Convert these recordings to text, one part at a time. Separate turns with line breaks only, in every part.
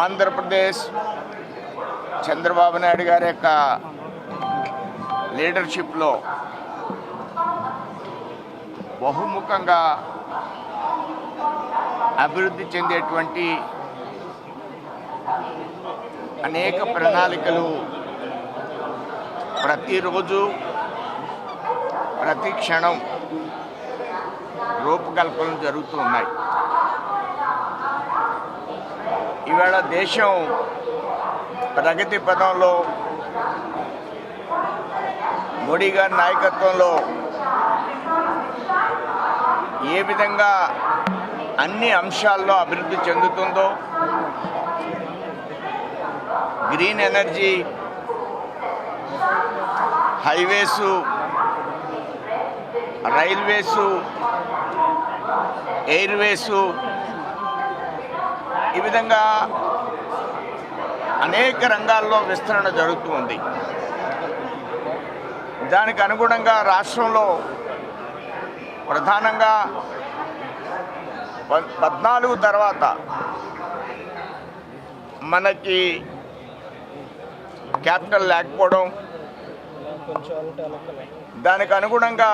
ఆంధ్రప్రదేశ్ చంద్రబాబు నాయుడు గారి యొక్క లీడర్షిప్లో బహుముఖంగా అభివృద్ధి చెందేటువంటి అనేక ప్రణాళికలు ప్రతిరోజు ప్రతి క్షణం రూపకల్పన జరుగుతూ ఉన్నాయి. ఈవేళ దేశం ప్రగతి పదంలో మోడీ గారి నాయకత్వంలో ఏ విధంగా అన్ని అంశాల్లో అభివృద్ధి చెందుతుందో green energy highways railways airways ఈ విధంగా అనేక రంగాల్లో విస్తరణ జరుగుతూ ఉంది. దానికి అనుగుణంగా రాష్ట్రంలో ప్రధానంగా పద్నాలుగు తర్వాత మనకి క్యాపిటల్ లేకపోవడం దానికి అనుగుణంగా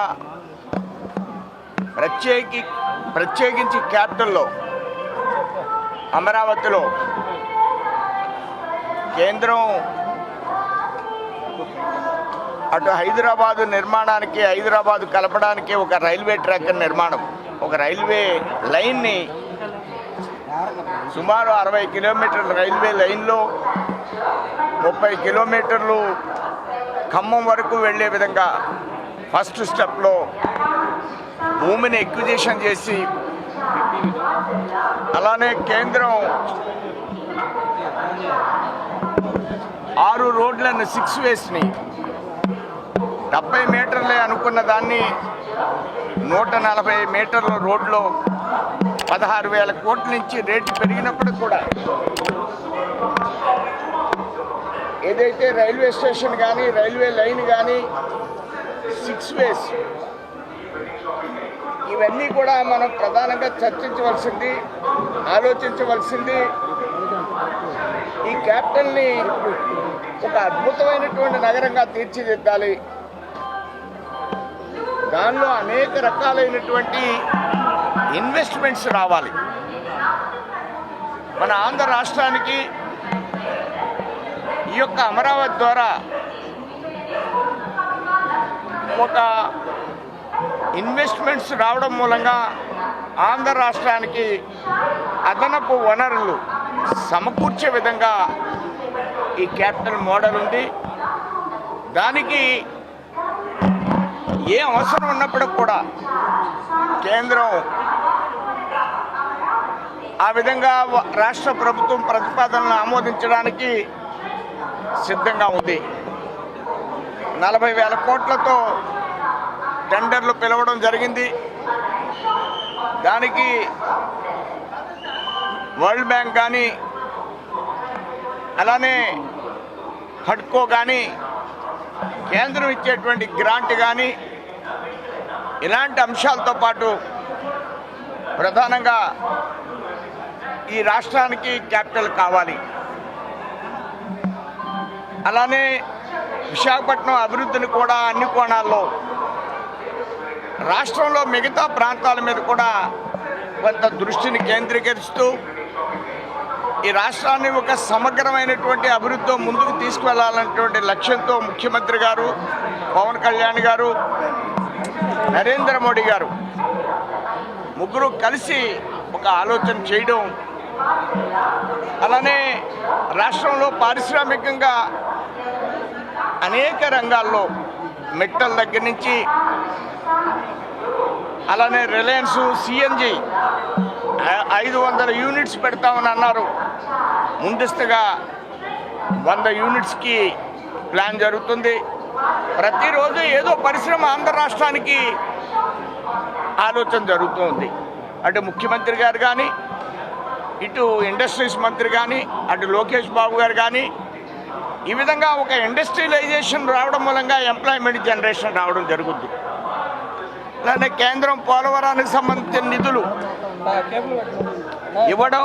ప్రత్యేకి ప్రత్యేకించి క్యాపిటల్లో అమరావతిలో కేంద్రం అటు హైదరాబాదు నిర్మాణానికి హైదరాబాదు కలపడానికి ఒక రైల్వే ట్రాక్ నిర్మాణం. ఒక రైల్వే లైన్ని సుమారు అరవై కిలోమీటర్ల రైల్వే లైన్లో ముప్పై కిలోమీటర్లు ఖమ్మం వరకు వెళ్ళే విధంగా ఫస్ట్ స్టెప్లో భూమిని ఎక్విజిషన్ చేసి అలానే కేంద్రం ఆరు రోడ్లను సిక్స్ వేస్ని డెబ్బై మీటర్లే అనుకున్న దాన్ని నూట నలభై మీటర్ల రోడ్లో పదహారు వేల కోట్ల నుంచి రేటు పెరిగినప్పుడు కూడా ఏదైతే రైల్వే స్టేషన్ కానీ రైల్వే లైన్ కానీ సిక్స్ వేస్ ఇవన్నీ కూడా మనం ప్రధానంగా చర్చించవలసింది ఆలోచించవలసింది. ఈ క్యాపిటల్ని ఒక అద్భుతమైనటువంటి నగరంగా తీర్చిదిద్దాలి. దానిలో అనేక రకాలైనటువంటి ఇన్వెస్ట్మెంట్స్ రావాలి. మన ఆంధ్ర రాష్ట్రానికి ఈ యొక్క అమరావతి ద్వారా ఒక ఇన్వెస్ట్మెంట్స్ రావడం మూలంగా ఆంధ్ర రాష్ట్రానికి అదనపు వనరులు సమకూర్చే విధంగా ఈ క్యాపిటల్ మోడల్ ఉంది. దానికి ఏ అవసరం ఉన్నప్పటికి కూడా కేంద్రం ఆ విధంగా రాష్ట్ర ప్రభుత్వం ప్రతిపాదనలు ఆమోదించడానికి సిద్ధంగా ఉంది. నలభై వేల కోట్లతో టెండర్లు పిలవడం జరిగింది. దానికి వరల్డ్ బ్యాంక్ కానీ అలానే హడ్కో కానీ కేంద్రం ఇచ్చేటువంటి గ్రాంట్ కానీ ఇలాంటి అంశాలతో పాటు ప్రధానంగా ఈ రాష్ట్రానికి క్యాపిటల్ కావాలి. అలానే విశాఖపట్నం అభివృద్ధిని కూడా అన్ని కోణాల్లో రాష్ట్రంలో మిగతా ప్రాంతాల మీద కూడా కొంత దృష్టిని కేంద్రీకరిస్తూ ఈ రాష్ట్రాన్ని ఒక సమగ్రమైనటువంటి అభివృద్ధితో ముందుకు తీసుకువెళ్ళాలన్నటువంటి లక్ష్యంతో ముఖ్యమంత్రి గారు పవన్ కళ్యాణ్ గారు నరేంద్ర మోడీ గారు ముగ్గురు కలిసి ఒక ఆలోచన చేయడం. అలానే రాష్ట్రంలో పారిశ్రామికంగా అనేక రంగాల్లో మెట్టల దగ్గర నుంచి అలానే రిలయన్స్ సిఎన్జి ఐదు వందల యూనిట్స్ పెడతామని అన్నారు. ముందస్తుగా వంద యూనిట్స్కి ప్లాన్ జరుగుతుంది. ప్రతిరోజు ఏదో పరిశ్రమ ఆంధ్ర రాష్ట్రానికి ఆలోచన జరుగుతుంది. అటు ముఖ్యమంత్రి గారు కానీ ఇటు ఇండస్ట్రీస్ మంత్రి కానీ అటు లోకేష్ బాబు గారు కానీ ఈ విధంగా ఒక ఇండస్ట్రియలైజేషన్ రావడం మూలంగా ఎంప్లాయ్మెంట్ జనరేషన్ రావడం జరుగుద్ది. అలానే కేంద్రం పోలవరానికి సంబంధించిన నిధులు ఇవ్వడం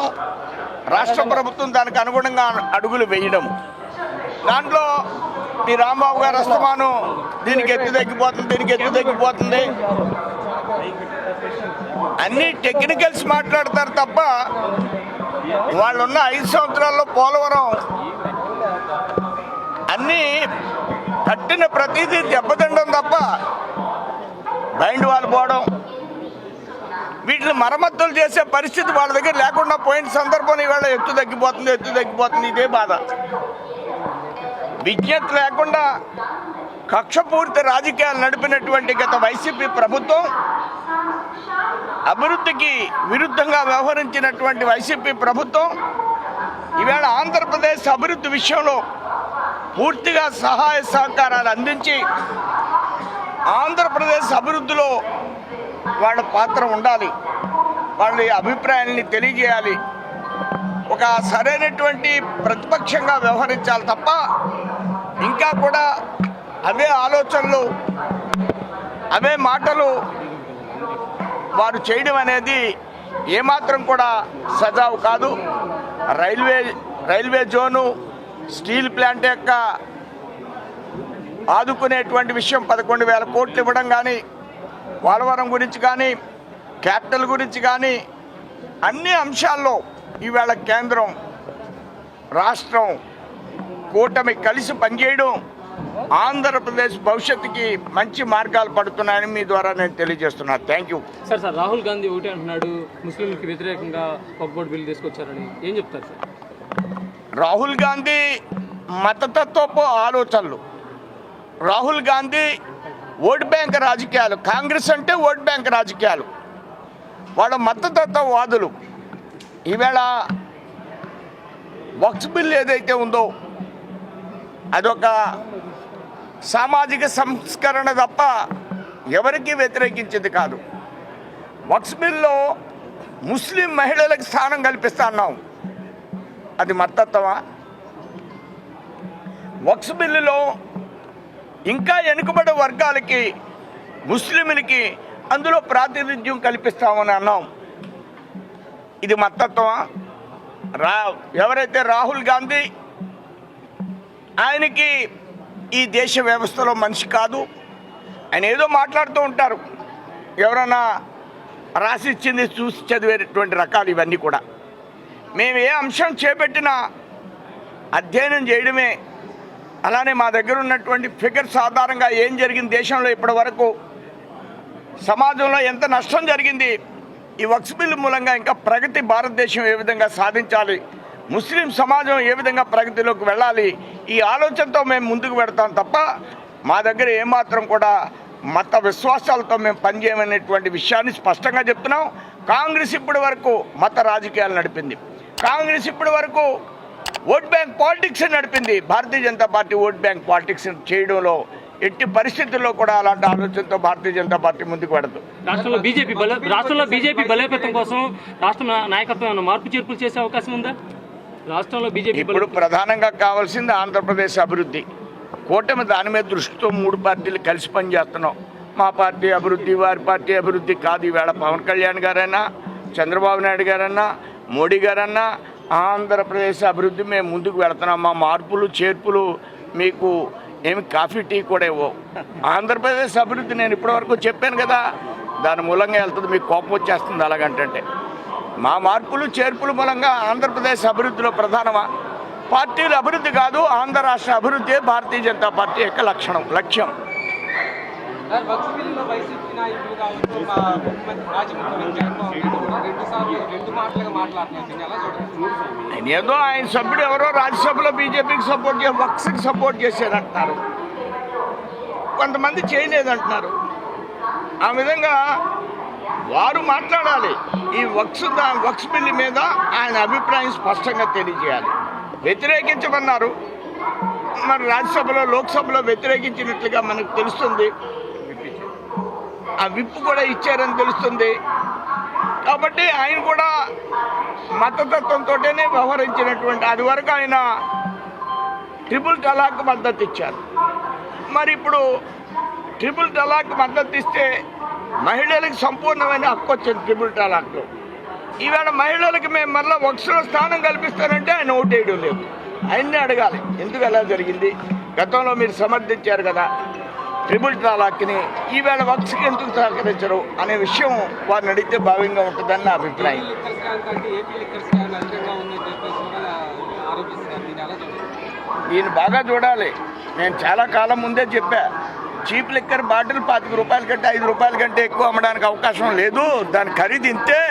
రాష్ట్ర ప్రభుత్వం దానికి అనుగుణంగా అడుగులు వేయడం. దాంట్లో మీ రాంబాబు గారు అస్తమాను దీనికి ఎత్తు తగ్గిపోతుంది దీనికి ఎత్తు తగ్గిపోతుంది. అన్ని టెక్నికల్స్ మాట్లాడతారు తప్ప వాళ్ళున్న ఐదు సంవత్సరాల్లో పోలవరం అన్నీ కట్టిన ప్రతిదీ దెబ్బతిండడం తప్ప బైండ్ వాళ్ళు పోవడం వీటిని మరమ్మతులు చేసే పరిస్థితి వాళ్ళ దగ్గర లేకుండా పోయిన సందర్భం ఇవాళ ఎత్తు తగ్గిపోతుంది ఎత్తు తగ్గిపోతుంది ఇదే బాధ. విజ్ఞత లేకుండా కక్షపూర్తి రాజకీయాలు నడిపినటువంటి గత వైసీపీ ప్రభుత్వం అభివృద్ధికి విరుద్ధంగా వ్యవహరించినటువంటి వైసీపీ ప్రభుత్వం ఈవేళ ఆంధ్రప్రదేశ్ అభివృద్ధి విషయంలో పూర్తిగా సహాయ సహకారాలు అందించి ఆంధ్రప్రదేశ్ అభివృద్ధిలో వాళ్ళ పాత్ర ఉండాలి. వాళ్ళ అభిప్రాయాల్ని తెలియజేయాలి. ఒక సరైనటువంటి ప్రతిపక్షంగా వ్యవహరించాలి తప్ప ఇంకా కూడా అవే ఆలోచనలు అవే మాటలు వారు చేయడం అనేది ఏమాత్రం కూడా సజావు కాదు. Railway railway zone steel plant యొక్క ఆదుకునేటువంటి విషయం పదకొండు వేల కోట్లు ఇవ్వడం కానీ పోలవరం గురించి కానీ క్యాపిటల్ గురించి కానీ అన్ని అంశాల్లో ఈవేళ కేంద్రం రాష్ట్రం కూటమి కలిసి పనిచేయడం ఆంధ్రప్రదేశ్ భవిష్యత్తుకి మంచి మార్గాలు పడుతున్నాయని మీ ద్వారా నేను తెలియజేస్తున్నాను thank you
sir sir Rahul Gandhi ఒకటి అంటున్నాడు ముస్లింలకు వ్యతిరేకంగా పగ్బోర్డ్ బిల్ తీసుకొచ్చారని. ఏం చెప్తారు సార్?
రాహుల్ గాంధీ మతతత్వపు ఆలోచనలు. రాహుల్ గాంధీ ఓట్ బ్యాంక్ రాజకీయాలు కాంగ్రెస్ అంటే ఓట్ బ్యాంక్ రాజకీయాలు. వాళ్ళ మతతత్వవాదులు ఈవేళ వక్స్ బిల్ ఏదైతే ఉందో అదొక సామాజిక సంస్కరణ తప్ప ఎవరికీ వ్యతిరేకించింది కాదు. వక్స్ బిల్లో ముస్లిం మహిళలకు స్థానం కల్పిస్తా అన్నాం. అది మత్తత్వమా వక్స్ బిల్లులో ఇంకా వెనుకబడే వర్గాలకి ముస్లింలకి అందులో ప్రాతినిధ్యం కల్పిస్తామని అన్నాం. ఇది మతత్వమా? రా ఎవరైతే రాహుల్ గాంధీ ఆయనకి ఈ దేశ వ్యవస్థలో మనిషి కాదు. ఆయన ఏదో మాట్లాడుతూ ఉంటారు. ఎవరైనా రాసిచ్చింది చూసి చదివేటటువంటి రకాలు ఇవన్నీ కూడా. మేము ఏ అంశం చేపట్టినా అధ్యయనం చేయడమే అలానే మా దగ్గర ఉన్నటువంటి ఫిగర్స్ ఆధారంగా ఏం జరిగింది దేశంలో ఇప్పటి వరకు? సమాజంలో ఎంత నష్టం జరిగింది? ఈ వక్స్ బిల్లు మూలంగా ఇంకా ప్రగతి భారతదేశం ఏ విధంగా సాధించాలి? ముస్లిం సమాజం ఏ విధంగా ప్రగతిలోకి వెళ్ళాలి? ఈ ఆలోచనతో మేము ముందుకు పెడతాం తప్ప మా దగ్గర ఏమాత్రం కూడా మత విశ్వాసాలతో మేము పనిచేయమనేటువంటి విషయాన్ని స్పష్టంగా చెప్తున్నాం. కాంగ్రెస్ ఇప్పటి వరకు మత రాజకీయాలు నడిపింది. కాంగ్రెస్ ఇప్పటి వరకు vote bank politics నడిపింది. Bharatiya Janata party vote bank politics చేయడంలో ఎట్టి పరిస్థితుల్లో కూడా అలాంటి ఆలోచనతో భారతీయ జనతా పార్టీ ముందుకు పెడదు
రాష్ట్రంలో బీజేపీ బల రాష్ట్రంలో బీజేపీ బలోపేతం కోసం రాష్ట్ర నాయకత్వం మార్పు చేర్పులు చేసే అవకాశం ఉందా? రాష్ట్రంలో బీజేపీ
ఇప్పుడు ప్రధానంగా కావాల్సింది ఆంధ్రప్రదేశ్ అభివృద్ధి. కూటమి దాని మీద దృష్టితో మూడు పార్టీలు కలిసి పనిచేస్తున్నాం. మా పార్టీ అభివృద్ధి వారి పార్టీ అభివృద్ధి కాదు ఈవేళ పవన్ కళ్యాణ్ గారైనా చంద్రబాబు నాయుడు గారన్నా మోడీ గారన్నా ఆంధ్రప్రదేశ్ అభివృద్ధి మేము ముందుకు వెళుతున్నాం. మా మార్పులు చేర్పులు మీకు ఏమి కాఫీ టీ కూడా ఇవ్వవు. ఆంధ్రప్రదేశ్ అభివృద్ధి నేను ఇప్పటివరకు చెప్పాను కదా. దాని మూలంగా వెళ్తుంది. మీకు కోపం వచ్చేస్తుంది అలాగంటే మా మార్పులు చేర్పుల మూలంగా ఆంధ్రప్రదేశ్ అభివృద్ధిలో ప్రధానమా? పార్టీల అభివృద్ధి కాదు ఆంధ్ర రాష్ట్ర అభివృద్ధి భారతీయ జనతా పార్టీ యొక్క లక్షణం లక్ష్యం.
సార్ వైసీపీ నాయకులు కావచ్చు మా ముఖ్యమంత్రి మాజీ ముఖ్యమంత్రి జగన్మోహన్ రెడ్డి కూడా రెండు సార్లు రెండు మాటలుగా మాట్లాడుతున్నారు. ఎలా
ఏదో ఆయన సభ్యుడు ఎవరో రాజ్యసభలో బీజేపీకి సపోర్ట్ చేసి వక్స్కి సపోర్ట్ చేశారంటున్నారు కొంతమంది చేయలేదంటున్నారు. ఆ విధంగా వారు మాట్లాడాలి. ఈ వక్స్ వక్స్ బిల్లు మీద ఆయన అభిప్రాయం స్పష్టంగా తెలియజేయాలి. వ్యతిరేకించమన్నారు. మరి రాజ్యసభలో లోక్సభలో వ్యతిరేకించినట్లుగా మనకు తెలుస్తుంది. ఆ విప్పు కూడా ఇచ్చారని తెలుస్తుంది. కాబట్టి ఆయన కూడా మతతత్వంతోనే వ్యవహరించినటువంటి అది వరకు ఆయన ట్రిపుల్ తలాక్ మద్దతు ఇచ్చారు. మరి ఇప్పుడు ట్రిపుల్ తలాక్ మద్దతు ఇస్తే మహిళలకు సంపూర్ణమైన హక్కు వచ్చింది ట్రిపుల్ తలాక్లో ఈవేళ మహిళలకు మేము మరలా వక్స్లో స్థానం కల్పిస్తానంటే ఆయన ఓటేయడం లేదు. ఆయన్ని అడగాలి ఎందుకు అలా జరిగింది? గతంలో మీరు సమర్థించారు కదా ట్రిపుల్ తలాక్ని ఈవేళ వక్స్కి ఎందుకు సహకరించరు అనే విషయం వారిని అడిగితే భావ్యంగా ఉంటుందని నా అభిప్రాయం.
నేను దీన్ని
బాగా చూడాలి. నేను చాలా కాలం ముందే చెప్పా చీప్ లిక్కర్ బాటిల్ పాతిక రూపాయల కంటే ఐదు రూపాయల కంటే ఎక్కువ అమ్మడానికి అవకాశం లేదు. దాని ఖరీదు ఇంతే.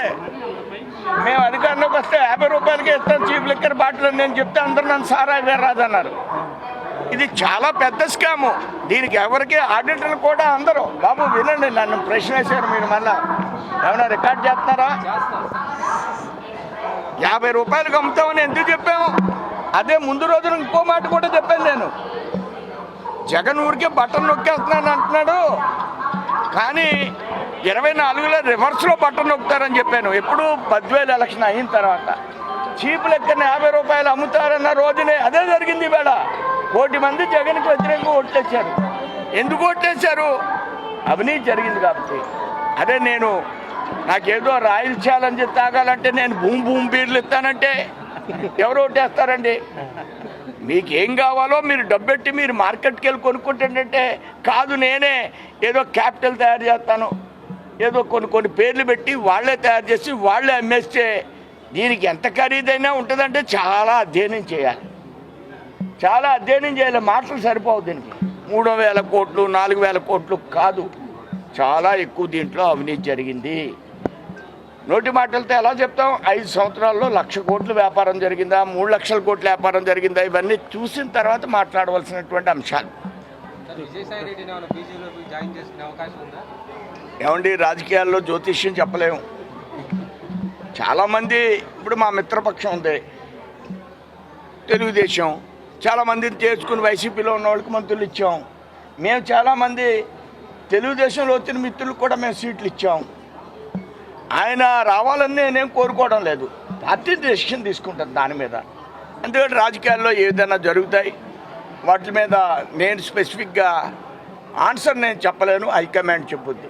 మేము అధికారంలోకి వస్తే యాభై రూపాయలకే ఇస్తాం చీప్ లిక్కర్ బాటిల్ అని నేను చెప్తే అందరూ నన్ను సారా వేరాదన్నారు ఇది చాలా పెద్ద స్కాము. దీనికి ఎవరికి ఆడిటర్లు కూడా అందరూ బాబు వినండి నన్ను ప్రశ్న వేశారు మీరు మళ్ళా. ఏమైనా రికార్డ్ చేస్తున్నారా? యాభై రూపాయలకు అమ్ముతామని ఎందుకు చెప్పాము? అదే ముందు రోజున ఇంకో మాట కూడా చెప్పాను నేను. జగన్ ఊరికే బట్టలు నొక్కేస్తున్నాను అంటున్నాడు. కానీ ఇరవై నాలుగులో రివర్స్లో బట్టలు నొక్కుతారని చెప్పాను. ఎప్పుడు పద్వేలు ఎలక్షన్ అయిన తర్వాత. చీపు లెక్కన యాభై రూపాయలు అమ్ముతారన్న రోజునే అదే జరిగింది ఇవాళ. కోటి మంది జగన్కి వ్యతిరేకంగా ఓట్లేశారు ఎందుకు ఓట్లేశారు అవినీతి జరిగింది కాబట్టి. అదే నేను నాకేదో రాయల్ ఛాలెంజ్ తాగాలంటే నేను భూమి భూమి బీర్లు ఇస్తానంటే ఎవరు ఓటేస్తారండి? మీకు ఏం కావాలో మీరు డబ్బెట్టి మీరు మార్కెట్కి వెళ్ళి కొనుక్కుంటుంటే కాదు నేనే. ఏదో క్యాపిటల్ తయారు చేస్తాను. ఏదో కొన్ని కొన్ని పేర్లు పెట్టి వాళ్ళే తయారు చేసి వాళ్ళే అమ్మేస్తే దీనికి ఎంత ఖరీదైనా ఉంటుందంటే చాలా అధ్యయనం చేయాలి. చాలా అధ్యయనం చేయాలి. మాటలు సరిపోవు దీనికి. మూడు వేల కోట్లు నాలుగు వేల కోట్లు కాదు. చాలా ఎక్కువ దీంట్లో అవినీతి జరిగింది. నోటి మాటలతో ఎలా చెప్తాం? ఐదు సంవత్సరాల్లో లక్ష కోట్లు వ్యాపారం జరిగిందా? మూడు లక్షల కోట్ల వ్యాపారం జరిగిందా? ఇవన్నీ చూసిన తర్వాత మాట్లాడవలసినటువంటి అంశాలు. ఏమండి రాజకీయాల్లో జ్యోతిష్యం చెప్పలేము. చాలామంది ఇప్పుడు మా మిత్రపక్షం ఉంది. తెలుగుదేశం. చాలామందిని చేర్చుకుని వైసీపీలో ఉన్న వాళ్ళకి మంత్రులు ఇచ్చాం. మేము చాలామంది తెలుగుదేశంలో వచ్చిన మిత్రులకు కూడా మేము సీట్లు ఇచ్చాం. ఆయన రావాలని నేనేం కోరుకోవడం లేదు. పార్టీ డెసిషన్ తీసుకుంటాను దాని మీద. ఎందుకంటే రాజకీయాల్లో ఏదైనా జరుగుతాయి. వాటి మీద నేను స్పెసిఫిక్గా ఆన్సర్ నేను చెప్పలేను. హైకమాండ్ చెప్పుద్ది.